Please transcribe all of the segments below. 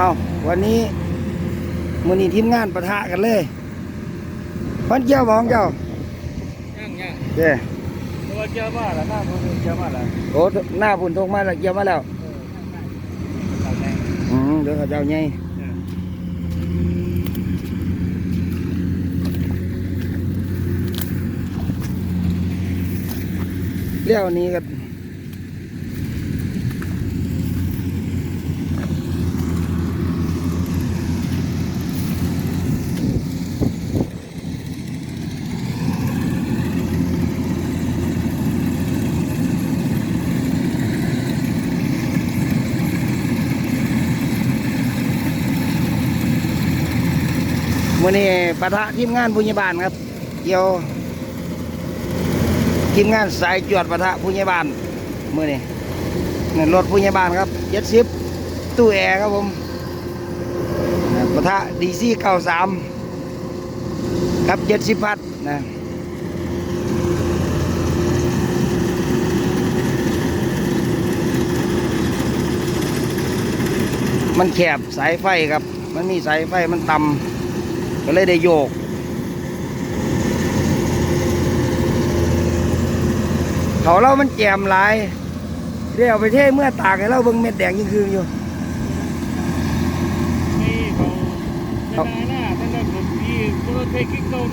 เอาวันนี้มือนี้ทีมงานประทะกันเลยพันเจ้าบองเจ้าย่างย่างเจ้ตัวเจ้ามาแล้วหน้าคนเจ้ามาแล้วโอ้หน้าพุ่นทงมาแล้วเกี่ยวมาแล้วเอาแรงอืมเดี๋ยวเขาเจ้าใหญ่เลี้ยวนี้ก็มือนี้ ปะทะทีมงานผู้ใหญ่บ้านครับ เกี่ยวทีมงานสายจวดปะทะผู้ใหญ่บ้านมือนี้นี่รถผู้ใหญ่บ้านครับเจ็ดสิบตู้แอร์ครับผมปะทะดีซีเก้าสามครับเจ็ดสิบพัดนะมันแคบสายไฟครับ มันมีสายไฟมันต่ำ ก็เลยได้โยก เขาเรามันแจมหลายเรียกเอาไปเทเมื่อตากให้เราเบิ่งเม็ดแดงยิงคืออยู่เขา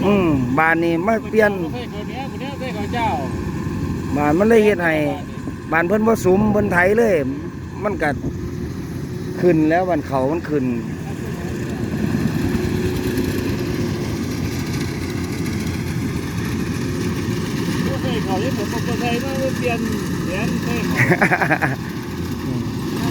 อืมบานนี้มาเปลี่ยนบานมันเลยเฮ็ดให้บานเพิ่นบ่สุมเพิ่นไถเลย มันก็ขึ้นแล้ววันเขามันขึ้น ตัวเทเขาที่ ผมตัวเทมาเปลี่ยนเปลี่ยนเทเขา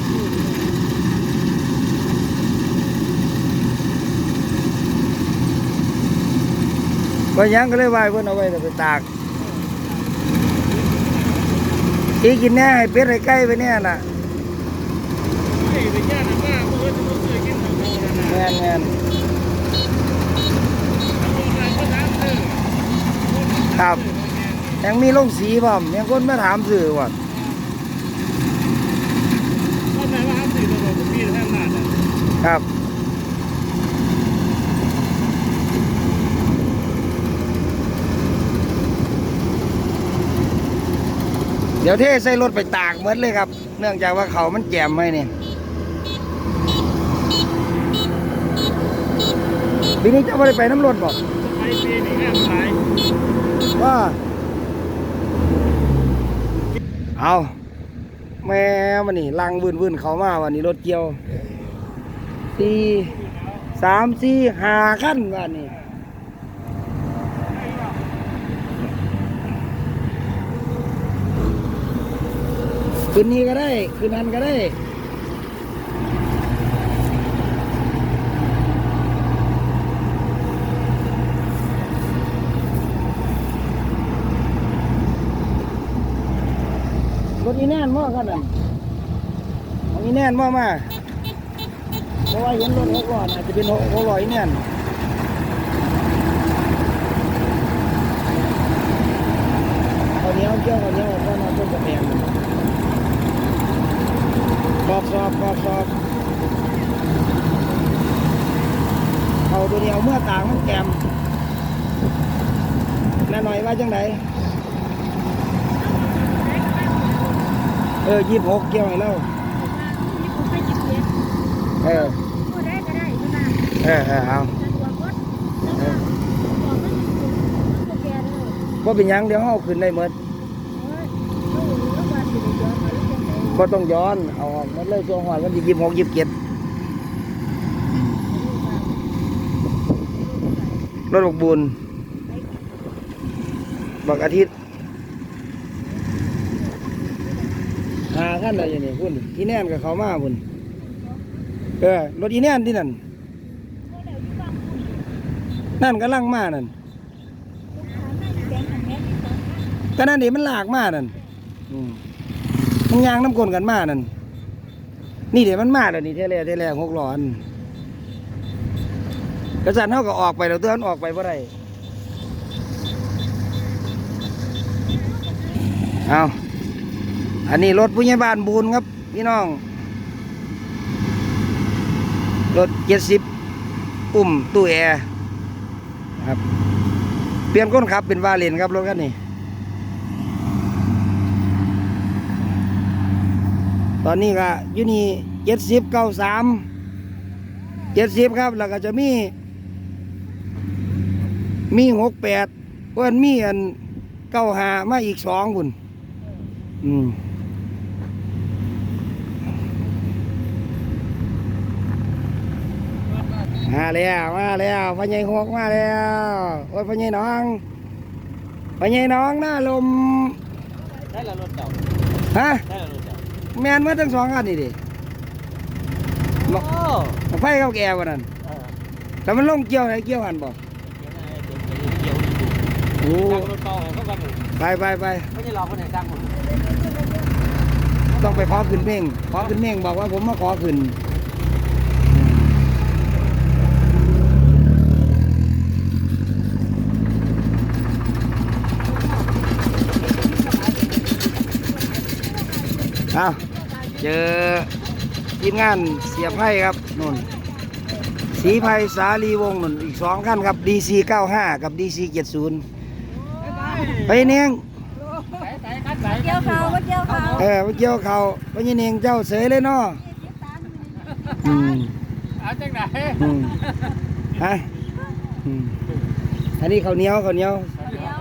ก็ยังก็เลยไวายเพิ่อนเอาไว้แต่ไปตากอีกินแน่ให้เป็ดให้ไก่ไปเนี่ยน่ะเฮ้ยไปแย่นะป้าเพื่อนจะมาซื้อกินของเขานแน่นครับ ยังมีลงสีพร้อมยังคนมาถามซื้อว่าเขาถามว่าซื้อตัวผมมีแค่นั้นครับเดี๋ยวเทใส่รถไปตากเหมือนเลยครับ เนื่องจากว่าเขามันแจมไว้นี่ปีนี้จะไม่ได้ไปน้ำรถบอกไอ้ปีนี่งามหลายว่า เอาแม่มันนี่ลังวืนวืนๆเขามาวันนี้รถเกี่ยวสี่สามสี่ห้าขั้นวันนี้คืนนี้ก็ได้ คืนนั้นก็ได้ รถอีแน่นมากขนาดของอีแน่นมากมากเพราะว่าเห็นรถหกล้อน่าจจะเป็นหกหกล้อแน่นเอาเนี้ยเกี่ยวเอาเนี้ยวก็นอนต้นกระแพงกอบสอบกอบสอบเอาตัวเดียวเมื่อต่างมันแกมแน้าหน่อยว่าจังได เออยี่หกเกี่ยวให้เราเออเออเออเอาว่าเป็นหยังเดี๋ยวเอาขึ้นได้หมดก็ต้องย้อนเอาออกหมันเลยช่วงหอดวันที่ยี่หกยี่เจ็ดรถบกบุญบักอาทิตย์หา ขั้นอะไรอย่างนี้คุณอีแน่นกับเขามาคุณเออรถอีแน่นที่นั่นนั่นก็ลังมานั่นก็นั่นดิมันหลากมานั่นมันยางน้ำกลนกันมานั่นนี่เดี๋ยวมันมาแล้วนี่เทเลเทเลหกหลอนกระสันเขาก็ออกไปแล้วเตือนออกไปเมื่อไรเอา อันนี้รถผู้ใหญ่บ้านบูนครับ พี่น้อง รถเจ็ดสิบอุ้มตู้แอร์ครับ เปลี่ยนคนขับเป็นวาเลนครับรถคันนี้ ตอนนี้ก็อยู่นี่เจ็ดสิบเก้าสามเจ็ดสิบครับ แล้วก็จะมี มีหกแปดเพื่อนมีอันเก้าหามาอีกสองคุณอืม มาแล้วมาแล้วพ่อใหญ่หวกมาแล้วโอ้ยพ่อใหญ่น้องพ่อใหญ่น้องหน้าลมได้ละรถเก่าฮะได้ละรถเก่าแมนเมื่อทั้งสองอันนี่ดิโอ้ไฟเข้าแก่วันนั้นเออแต่มันลงเกี่ยวไหนเกี่ยวหันบ่เกี่ยวเกี่ยวโอ้ตั้งรถเก่าเขากันไปไปไปไม่ได้รอคนไหนตั้งผมต้องไปขอขึ้นเม่งขอขึ้นเม่งบอกว่าผมมาขอขึ้น เอาเจอทีมงานเสียไพ่ครับนุ่นสีไพ่สาลีวงศ์นุ่นอีกสองขั้นครับ DC 95 กับ DC 70ไปเนียงเกี่ยวเขาว่าเกี่ยวเขาเออไปเกี่ยวเขาไปยินเองเจ้าเสยเลยเนาะอืมเอาจังไหนอืมฮะอืมอันนี้ข้าวเหนียวข้าวเหนียวเดี๋ยว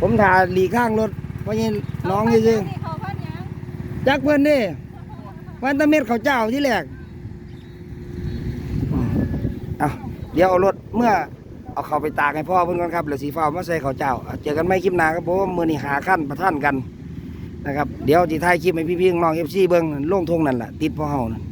ผมถ่าหลีข้างรถเพราะยินน้องซื่อเขาพันยังๆ จักเพื่อนดิวันตะเม็ดข้าเจ้าที่แรกเอาเดี๋ยวเอารถเมื่อเอาเขาไปตากให้พ่อเพื่อนก่อนครับเหลือสีฟ้ามาใส่ข้าเจ้า เจอกันไม่คลิปหน้าครับเพราะว่ามือนี่หาขั้นประท่านกันนะครับ เดี๋ยวจีไทยคลิปให้พี่ๆน้องเอฟซีเบิ้งลงทงนั่นแหละติดพ่อเฮานั่น